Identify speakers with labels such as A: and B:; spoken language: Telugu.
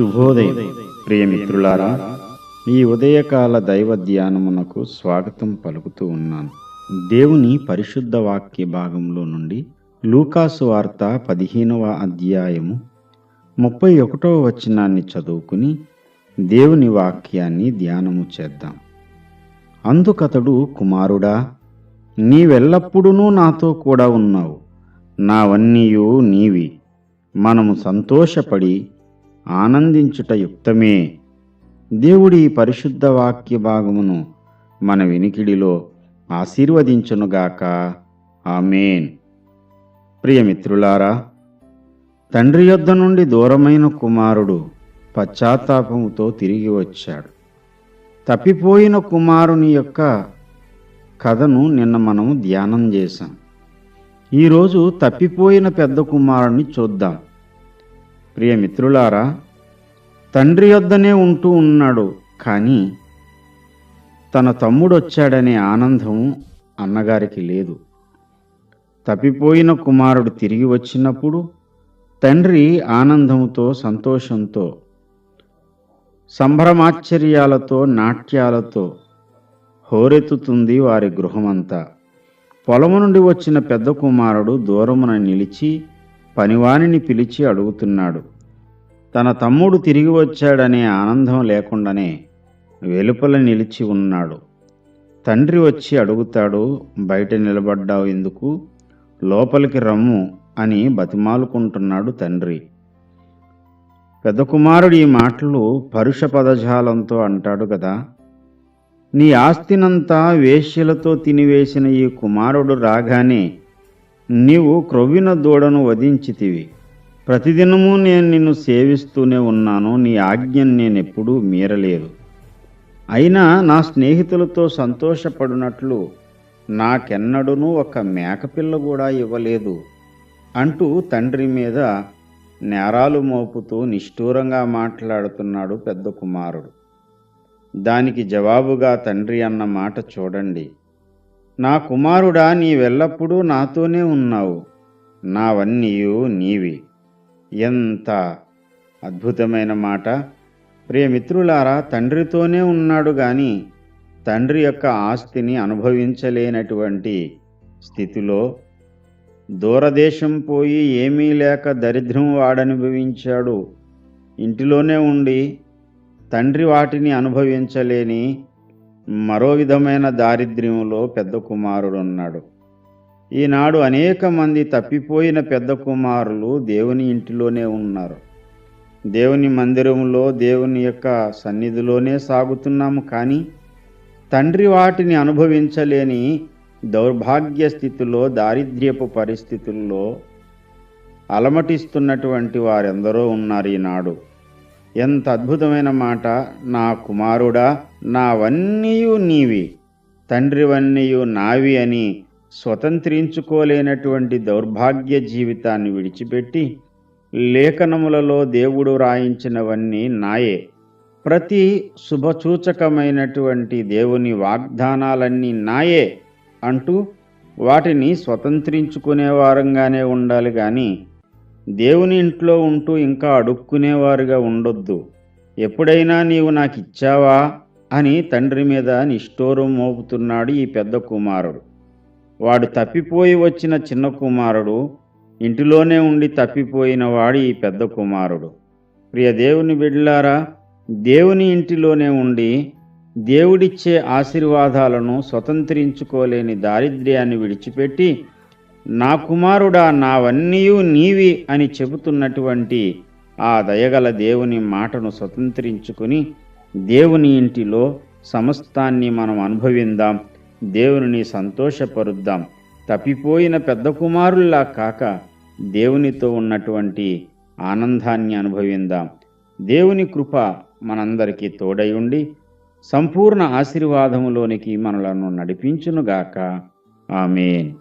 A: శుభోదయం. ప్రియమిత్రులారా ఈ ఉదయకాల దైవ ధ్యానమునకు స్వాగతం పలుకుతూ ఉన్నాను. దేవుని పరిశుద్ధ వాక్య భాగంలో నుండి లూకాసు వార్త పదిహేనవ అధ్యాయము ముప్పై ఒకటవ వచనాన్ని చదువుకుని దేవుని వాక్యాన్ని ధ్యానము చేద్దాం. అందుకతడు కుమారుడా నీవెల్లప్పుడూ నాతో కూడా ఉన్నావు. నావన్నీయు నీవి. మనము సంతోషపడి ఆనందించుట యుక్తమే. దేవుడి పరిశుద్ధ వాక్య భాగమును మన వినికిడిలో ఆశీర్వదించునుగాక. ఆమెన్. ప్రియమిత్రులారా తండ్రి యొద్ద నుండి దూరమైన కుమారుడు పశ్చాత్తాపముతో తిరిగి వచ్చాడు. తప్పిపోయిన కుమారుని యొక్క కథను నిన్న మనము ధ్యానం చేశాం. ఈరోజు తప్పిపోయిన పెద్ద కుమారుని చూద్దాం. ప్రియమిత్రులారా తండ్రి యొద్దనే ఉంటూ ఉన్నాడు కానీ తన తమ్ముడు వచ్చాడనే ఆనందం అన్నగారికి లేదు. తప్పిపోయిన కుమారుడు తిరిగి వచ్చినప్పుడు తండ్రి ఆనందంతో సంతోషంతో సంభ్రమాశ్చర్యాలతో నాట్యాలతో హోరెత్తుతుంది వారి గృహమంతా. పొలము నుండి వచ్చిన పెద్ద కుమారుడు దూరమున నిలిచి పనివాణిని పిలిచి అడుగుతున్నాడు. తన తమ్ముడు తిరిగి వచ్చాడనే ఆనందం లేకుండానే వెలుపల నిలిచి ఉన్నాడు. తండ్రి వచ్చి అడుగుతాడు బయట నిలబడ్డావు ఎందుకు? లోపలికి రమ్ము అని బతిమాలుకుంటున్నాడు తండ్రి. పెద్ద కుమారుడు ఈ మాటలు పరుష పదజాలంతో అంటాడు కదా. నీ ఆస్తినంతా వేశ్యలతో తినివేసిన ఈ కుమారుడు రాగానే నీవు క్రొవ్విన దూడను వధించితివి. ప్రతిదినము నేను నిన్ను సేవిస్తూనే ఉన్నాను నీ ఆజ్ఞను నేనెప్పుడూ మీరలేదు అయినా నా స్నేహితులతో సంతోషపడినట్లు నాకెన్నడూనూ ఒక మేకపిల్ల కూడా ఇవ్వలేదు అంటూ తండ్రి మీద నేరాలు మోపుతూ నిష్ఠూరంగా మాట్లాడుతున్నాడు పెద్ద కుమారుడు. దానికి జవాబుగా తండ్రి అన్న మాట చూడండి. నా కుమారుడా నీవెల్లప్పుడూ నాతోనే ఉన్నావు. నావన్నీయు నీవి. ఎంత అద్భుతమైన మాట. ప్రియమిత్రులారా తండ్రితోనే ఉన్నాడు గాని తండ్రి యొక్క ఆస్తిని అనుభవించలేనటువంటి స్థితిలో దూరదేశం పోయి ఏమీ లేక దరిద్రం వాడనుభవించాడు. ఇంటిలోనే ఉండి తండ్రి వాటిని అనుభవించలేని మరో విధమైన దారిద్ర్యంలో పెద్ద కుమారుడు ఉన్నాడు ఈనాడు అనేక మంది తప్పిపోయిన పెద్ద కుమారులు దేవుని ఇంటిలోనే ఉన్నారు. దేవుని మందిరంలో దేవుని యొక్క సన్నిధిలోనే సాగుతున్నాము కానీ తండ్రి వాటిని అనుభవించలేని దౌర్భాగ్య స్థితిలో దారిద్ర్యపు పరిస్థితుల్లో అలమటిస్తున్నటువంటి వారెందరో ఉన్నారు ఈనాడు. ఎంత అద్భుతమైన మాట. నా కుమారుడా నావన్నీయు నీవి తండ్రివన్నీయు నావి అని స్వతంత్రించుకోలేనటువంటి దౌర్భాగ్య జీవితాన్ని విడిచిపెట్టి లేఖనములలో దేవుడు రాయించినవన్నీ నాయే. ప్రతి శుభసూచకమైనటువంటి దేవుని వాగ్దానాలన్నీ నాయే అంటూ వాటిని స్వతంత్రించుకునే వారంగానే ఉండాలి కానీ దేవుని ఇంట్లో ఉంటూ ఇంకా అడుక్కునేవారుగా ఉండొద్దు. ఎప్పుడైనా నీవు నాకు ఇచ్చావా అని తండ్రి మీద నిష్ఠూరం మోపుతున్నాడు ఈ పెద్ద కుమారుడు. వాడు తప్పిపోయి వచ్చిన చిన్న కుమారుడు ఇంటిలోనే ఉండి తప్పిపోయిన వాడు ఈ పెద్ద కుమారుడు. ప్రియ దేవుని బిడ్లారా దేవుని ఇంటిలోనే ఉండి దేవుడిచ్చే ఆశీర్వాదాలను స్వతంత్రించుకోలేని దారిద్ర్యాన్ని విడిచిపెట్టి నా కుమారుడా నావన్నీయు నీవి అని చెబుతున్నటువంటి ఆ దయగల దేవుని మాటను స్వతంత్రించుకుని దేవుని ఇంటిలో సమస్తాన్ని మనం అనుభవిందాం దేవుని సంతోషపరుద్దాం. తప్పిపోయిన పెద్ద కుమారుల్లా కాక దేవునితో ఉన్నటువంటి ఆనందాన్ని అనుభవిందాం. దేవుని కృప మనందరికీ తోడై ఉండి సంపూర్ణ ఆశీర్వాదములోనికి మనలను నడిపించునుగాక. ఆమెన్.